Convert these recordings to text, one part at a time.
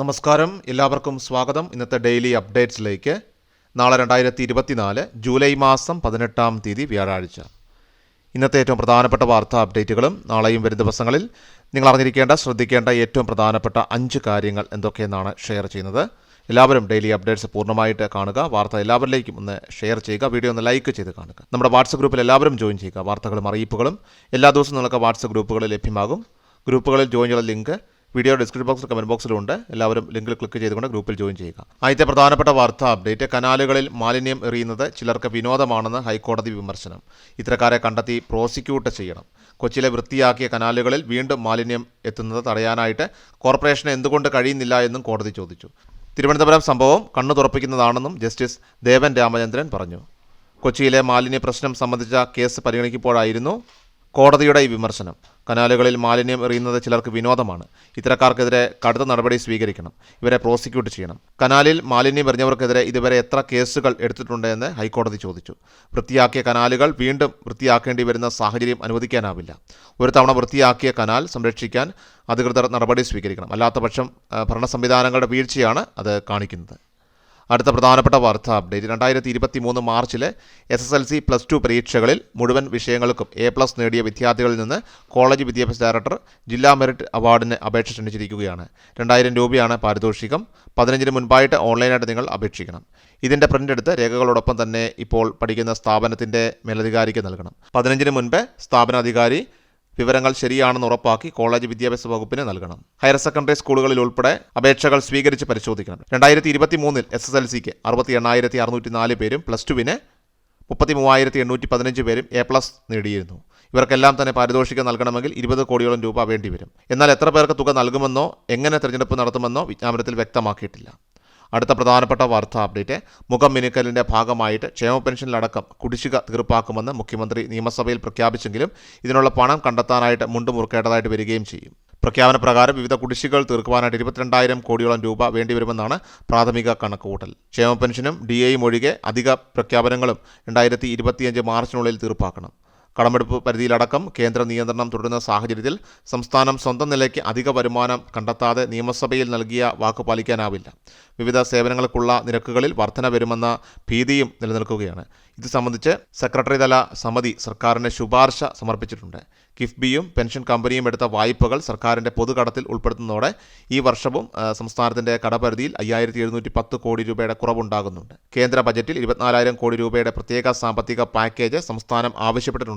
നമസ്കാരം. എല്ലാവർക്കും സ്വാഗതം. ഇന്നത്തെ ഡെയിലി അപ്ഡേറ്റ്സിലേക്ക്. നാളെ രണ്ടായിരത്തി ഇരുപത്തിനാല് ജൂലൈ മാസം പതിനെട്ടാം തീയതി വ്യാഴാഴ്ച. ഇന്നത്തെ ഏറ്റവും പ്രധാനപ്പെട്ട വാർത്താ അപ്ഡേറ്റുകളും നാളെയും വരും ദിവസങ്ങളിൽ നിങ്ങൾ അറിഞ്ഞിരിക്കേണ്ട ശ്രദ്ധിക്കേണ്ട ഏറ്റവും പ്രധാനപ്പെട്ട അഞ്ച് കാര്യങ്ങൾ എന്തൊക്കെയെന്നാണ് ഷെയർ ചെയ്യുന്നത്. എല്ലാവരും ഡെയിലി അപ്ഡേറ്റ്സ് പൂർണമായിട്ട് കാണുക. വാർത്ത എല്ലാവരിലേക്കും ഒന്ന് ഷെയർ ചെയ്യുക. വീഡിയോ ഒന്ന് ലൈക്ക് ചെയ്ത് കാണുക. നമ്മുടെ വാട്സപ്പ് ഗ്രൂപ്പിൽ എല്ലാവരും ജോയിൻ ചെയ്യുക. വാർത്തകളും അറിയിപ്പുകളും എല്ലാ ദിവസവും നിങ്ങൾക്ക് വാട്സപ്പ് ഗ്രൂപ്പുകളിൽ ലഭ്യമാകും. ഗ്രൂപ്പുകളിൽ ജോയിൻ ചെയ്യുന്ന ലിങ്ക് വീഡിയോ ഡിസ്ക്രിപ്ഷൻ ബോക്സിൽ കമന്റ് ബോക്സിലുണ്ട് എല്ലാവരും ലിങ്കിൽ ക്ലിക്ക് ചെയ്തുകൊണ്ട് ഗ്രൂപ്പിൽ ജോയിൻ ചെയ്യുക. ആദ്യത്തെ പ്രധാനപ്പെട്ട വാർത്ത അപ്ഡേറ്റ് കനാലുകളിൽ മാലിന്യം എറിയുന്നത് ചിലർക്ക് വിനോദമാണെന്ന് ഹൈക്കോടതി വിമർശനം. ഇത്തരക്കാരെ കണ്ടെത്തി പ്രോസിക്യൂട്ട് ചെയ്യണം. കൊച്ചിയിലെ വൃത്തിയാക്കിയ കനാലുകളിൽ വീണ്ടും മാലിന്യം എത്തുന്നത് തടയാനായിട്ട് കോർപ്പറേഷന് എന്തുകൊണ്ട് കഴിയുന്നില്ല എന്നും കോടതി ചോദിച്ചു. തിരുവനന്തപുരം സംഭവം കണ്ണു തുറപ്പിക്കുന്നതാണെന്നും ജസ്റ്റിസ് ദേവൻ രാമചന്ദ്രൻ പറഞ്ഞു. കൊച്ചിയിലെ മാലിന്യ പ്രശ്നം സംബന്ധിച്ച കേസ് പരിഗണിക്കുമ്പോഴായിരുന്നു കോടതിയുടെ ഈ വിമർശനം. കനാലുകളിൽ മാലിന്യം എറിയുന്നത് ചിലർക്ക് വിനോദമാണ്. ഇത്തരക്കാർക്കെതിരെ കടുത്ത നടപടി സ്വീകരിക്കണം. ഇവരെ പ്രോസിക്യൂട്ട് ചെയ്യണം. കനാലിൽ മാലിന്യം എറിഞ്ഞവർക്കെതിരെ ഇതുവരെ എത്ര കേസുകൾ എടുത്തിട്ടുണ്ട് എന്ന് ഹൈക്കോടതി ചോദിച്ചു. വൃത്തിയാക്കിയ കനാലുകൾ വീണ്ടും വൃത്തിയാക്കേണ്ടി വരുന്ന സാഹചര്യം അനുവദിക്കാനാവില്ല. ഒരു തവണ വൃത്തിയാക്കിയ കനാൽ സംരക്ഷിക്കാൻ അധികൃതർ നടപടി സ്വീകരിക്കണം. അല്ലാത്തപക്ഷം ഭരണ സംവിധാനങ്ങളുടെ വീഴ്ചയാണ് അത് കാണിക്കുന്നത്. അടുത്ത പ്രധാനപ്പെട്ട വാർത്ത അപ്ഡേറ്റ് രണ്ടായിരത്തി ഇരുപത്തി മൂന്ന് മാർച്ചിലെ S S L C plus two പരീക്ഷകളിൽ മുഴുവൻ വിഷയങ്ങൾക്കും എ പ്ലസ് നേടിയ വിദ്യാർത്ഥികളിൽ നിന്ന് കോളേജ് വിദ്യാഭ്യാസ ഡയറക്ടർ ജില്ലാ മെറിറ്റ് അവാർഡിന് അപേക്ഷ ക്ഷണിച്ചിരിക്കുകയാണ്. രണ്ടായിരം രൂപയാണ് പാരിതോഷികം. പതിനഞ്ചിന് മുൻപായിട്ട് ഓൺലൈനായിട്ട് നിങ്ങൾ അപേക്ഷിക്കണം. ഇതിന്റെ പ്രിന്റ് എടുത്ത് രേഖകളോടൊപ്പം തന്നെ ഇപ്പോൾ പഠിക്കുന്ന സ്ഥാപനത്തിന്റെ മേലധികാരിക്ക് നൽകണം. പതിനഞ്ചിന് മുൻപ് സ്ഥാപനാധികാരി വിവരങ്ങൾ ശരിയാണെന്ന് ഉറപ്പാക്കി കോളേജ് വിദ്യാഭ്യാസ വകുപ്പിന് നൽകണം. ഹയർ സെക്കൻഡറി സ്കൂളുകളിൽ ഉൾപ്പെടെ അപേക്ഷകൾ സ്വീകരിച്ച് പരിശോധിക്കണം. രണ്ടായിരത്തി ഇരുപത്തി മൂന്നിൽ എസ് എസ് എൽ സിക്ക് അറുപത്തി എണ്ണായിരത്തി അറുന്നൂറ്റി നാല് പേരും പ്ലസ് ടുവിന് മുപ്പത്തി മൂവായിരത്തി എണ്ണൂറ്റി പതിനഞ്ച് പേരും എ പ്ലസ് നേടിയിരുന്നു. ഇവർക്കെല്ലാം തന്നെ പാരിതോഷികം നൽകണമെങ്കിൽ ഇരുപത് കോടിയോളം രൂപ വേണ്ടിവരും. എന്നാൽ എത്ര പേർക്ക് തുക നൽകുമെന്നോ എങ്ങനെ തിരഞ്ഞെടുപ്പ് നടത്തുമെന്നോ വിജ്ഞാപനത്തിൽ വ്യക്തമാക്കിയിട്ടില്ല. അടുത്ത പ്രധാനപ്പെട്ട വാർത്താ അപ്ഡേറ്റ്. മുഖം മിനുക്കലിന്റെ ഭാഗമായിട്ട് ക്ഷേമ പെൻഷനിലടക്കം കുടിശ്ശിക തീർപ്പാക്കുമെന്ന് മുഖ്യമന്ത്രി നിയമസഭയിൽ പ്രഖ്യാപിച്ചെങ്കിലും ഇതിനുള്ള പണം കണ്ടെത്താനായിട്ട് മുണ്ടുമുറുക്കേണ്ടതായിട്ട് വരികയും ചെയ്യും. പ്രഖ്യാപന പ്രകാരം വിവിധ കുടിശ്ശികൾ തീർക്കുവാനായിട്ട് ഇരുപത്തിരണ്ടായിരം കോടിയോളം രൂപ വേണ്ടിവരുമെന്നാണ് പ്രാഥമിക കണക്കുകൂട്ടൽ. ക്ഷേമ പെൻഷനും ഡി എയും ഒഴികെ അധിക പ്രഖ്യാപനങ്ങളും രണ്ടായിരത്തി ഇരുപത്തിയഞ്ച് മാർച്ചിനുള്ളിൽ തീർപ്പാക്കണം. കടമെടുപ്പ് പരിധിയിലടക്കം കേന്ദ്ര നിയന്ത്രണം തുടരുന്ന സാഹചര്യത്തിൽ സംസ്ഥാനം സ്വന്തം നിലയ്ക്ക് അധിക വരുമാനം കണ്ടെത്താതെ നിയമസഭയിൽ നൽകിയ വാക്ക് പാലിക്കാനാവില്ല. വിവിധ സേവനങ്ങൾക്കുള്ള നിരക്കുകളിൽ വർധന വരുമെന്ന ഭീതിയും നിലനിൽക്കുകയാണ്. ഇത് സംബന്ധിച്ച് സെക്രട്ടറിതല സമിതി സർക്കാരിന് ശുപാർശ സമർപ്പിച്ചിട്ടുണ്ട്. കിഫ്ബിയും പെൻഷൻ കമ്പനിയും എടുത്ത വായ്പകൾ സർക്കാരിന്റെ പൊതുകടത്തിൽ ഉൾപ്പെടുത്തുന്നതോടെ ഈ വർഷവും സംസ്ഥാനത്തിന്റെ കടപരിധിയിൽ അയ്യായിരത്തി എഴുന്നൂറ്റി പത്ത് കോടി രൂപയുടെ കുറവുണ്ടാകുന്നുണ്ട്. കേന്ദ്ര ബജറ്റിൽ ഇരുപത്തിനാലായിരം കോടി രൂപയുടെ പ്രത്യേക സാമ്പത്തിക പാക്കേജ് സംസ്ഥാനം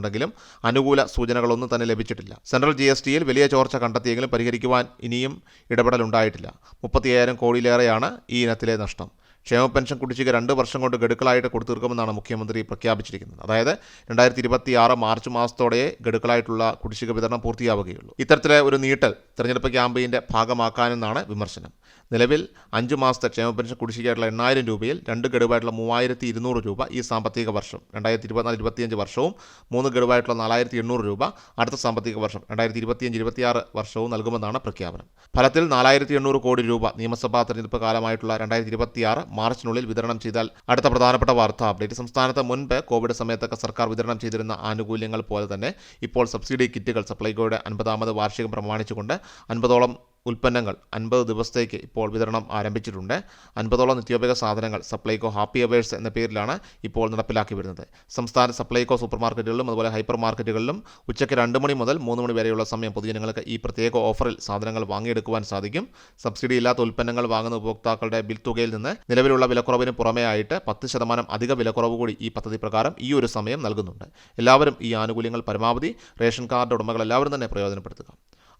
ആവശ്യപ്പെട്ടിട്ടുണ്ടെങ്കിലും അനുകൂല സൂചനകളൊന്നും തന്നെ ലഭിച്ചിട്ടില്ല. സെൻട്രൽ ജി എസ് ടിയിൽ വലിയ ചോർച്ച കണ്ടെത്തിയെങ്കിലും പരിഹരിക്കുവാൻ ഇനിയും ഇടപെടലുണ്ടായിട്ടില്ല. മുപ്പത്തിയായിരം കോടിയിലേറെയാണ് ഈ ഇനത്തിലെ നഷ്ടം. ക്ഷേമ പെൻഷൻ കുടിശ്ശിക രണ്ട് വർഷം കൊണ്ട് ഗഡുക്കളായിട്ട് കൊടുത്തു തീർക്കുമെന്നാണ് മുഖ്യമന്ത്രി പ്രഖ്യാപിച്ചിരിക്കുന്നത്. അതായത് രണ്ടായിരത്തി ഇരുപത്തി ആറ് മാർച്ച് മാസത്തോടെ ഗഡുക്കളായിട്ടുള്ള കുടിശ്ശിക വിതരണം പൂർത്തിയാവുകയുള്ളൂ. ഇത്തരത്തിലെ ഒരു നീട്ടൽ തെരഞ്ഞെടുപ്പ് ക്യാമ്പയിന്റെ ഭാഗമാക്കാനെന്നാണ് വിമർശനം. നിലവിൽ അഞ്ച് മാസത്തെ ക്ഷേമ പെൻഷൻ കുടിശ്ശികയായിട്ടുള്ള എണ്ണായിരം രൂപയിൽ രണ്ട് ഗഡുവായിട്ടുള്ള മൂവായിരത്തി ഇരുന്നൂറ് രൂപ ഈ സാമ്പത്തിക വർഷം രണ്ടായിരത്തി ഇരുപത്തിനാല് ഇരുപത്തിയഞ്ച് വർഷവും മൂന്ന് ഗഡുവായിട്ടുള്ള നാലായിരത്തി എണ്ണൂറ് രൂപ അടുത്ത സാമ്പത്തിക വർഷം രണ്ടായിരത്തി ഇരുപത്തിയഞ്ച് ഇരുപത്തിയാറ് വർഷവും നൽകുമെന്നാണ് പ്രഖ്യാപനം. ഫലത്തിൽ നാലായിരത്തി എണ്ണൂറ് കോടി രൂപ നിയമസഭാ തെരഞ്ഞെടുപ്പ് കാലമായിട്ടുള്ള രണ്ടായിരത്തി ഇരുപത്തിയാറ് മാർച്ചിനുള്ളിൽ വിതരണം ചെയ്താൽ അടുത്ത പ്രധാനപ്പെട്ട വാർത്താ അപ്ഡേറ്റ്. സംസ്ഥാനത്ത് മുൻപ് കോവിഡ് സമയത്തൊക്കെ സർക്കാർ വിതരണം ചെയ്തിരുന്ന ആനുകൂല്യങ്ങൾ പോലെ തന്നെ ഇപ്പോൾ സബ്സിഡി കിറ്റുകൾ സപ്ലൈകോയുടെ അൻപതാമത് വാർഷികം പ്രമാണിച്ചുകൊണ്ട് അൻപതോളം ഉൽപ്പന്നങ്ങൾ അൻപത് ദിവസത്തേക്ക് ഇപ്പോൾ വിതരണം ആരംഭിച്ചിട്ടുണ്ട്. അൻപതോളം നിത്യോപയോഗ സാധനങ്ങൾ സപ്ലൈകോ ഹാപ്പി അവേഴ്സ് എന്ന പേരിലാണ് ഇപ്പോൾ നടപ്പിലാക്കി വരുന്നത്. സംസ്ഥാന സപ്ലൈകോ സൂപ്പർ മാർക്കറ്റുകളിലും അതുപോലെ ഹൈപ്പർ മാർക്കറ്റുകളിലും ഉച്ചയ്ക്ക് രണ്ട് മണി മുതൽ മൂന്ന് മണി വരെയുള്ള സമയം പൊതുജനങ്ങൾക്ക് ഈ പ്രത്യേക ഓഫറിൽ സാധനങ്ങൾ വാങ്ങിയെടുക്കുവാൻ സാധിക്കും. സബ്സിഡി ഇല്ലാത്ത ഉൽപ്പന്നങ്ങൾ വാങ്ങുന്ന ഉപഭോക്താക്കളുടെ ബിൽ തുകയിൽ നിന്ന് നിലവിലുള്ള വിലക്കുറവിന് പുറമേ ആയിട്ട് പത്ത് ശതമാനം അധിക വിലക്കുറവ് കൂടി ഈ പദ്ധതി പ്രകാരം ഈ ഒരു സമയം നൽകുന്നുണ്ട്. എല്ലാവരും ഈ ആനുകൂല്യങ്ങൾ പരമാവധി റേഷൻ കാർഡ് ഉടമകൾ എല്ലാവരും തന്നെ പ്രയോജനപ്പെടുത്തുക.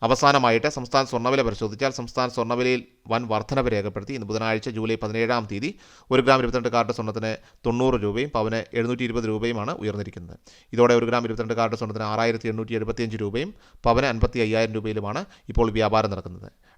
അവസാനമായിട്ട് സംസ്ഥാന സ്വർണവില പരിശോധിച്ചാൽ സംസ്ഥാന സ്വർണവിലയിൽ വൻ വർധനവ് രേഖപ്പെടുത്തി. ഇന്ന് ബുധനാഴ്ച ജൂലൈ പതിനേഴാം തീയതി ഒരു ഗ്രാം ഇരുപത്തിരണ്ട് കാർഡ് സ്വർണത്തിന് തൊണ്ണൂറ് രൂപയും പവന് എഴുന്നൂറ്റി ഇരുപത് രൂപയുമാണ് ഉയർന്നിരിക്കുന്നത്. ഇതോടെ ഒരു ഗ്രാം ഇരുപത്തിരണ്ട് കാർഡ് സ്വർണത്തിന് ആറായിരത്തി എണ്ണൂറ്റി എഴുപത്തിയഞ്ച് രൂപയും പവന് അൻപത്തി അയ്യായിരം രൂപയിലുമാണ് ഇപ്പോൾ വ്യാപാരം നടക്കുന്നത്.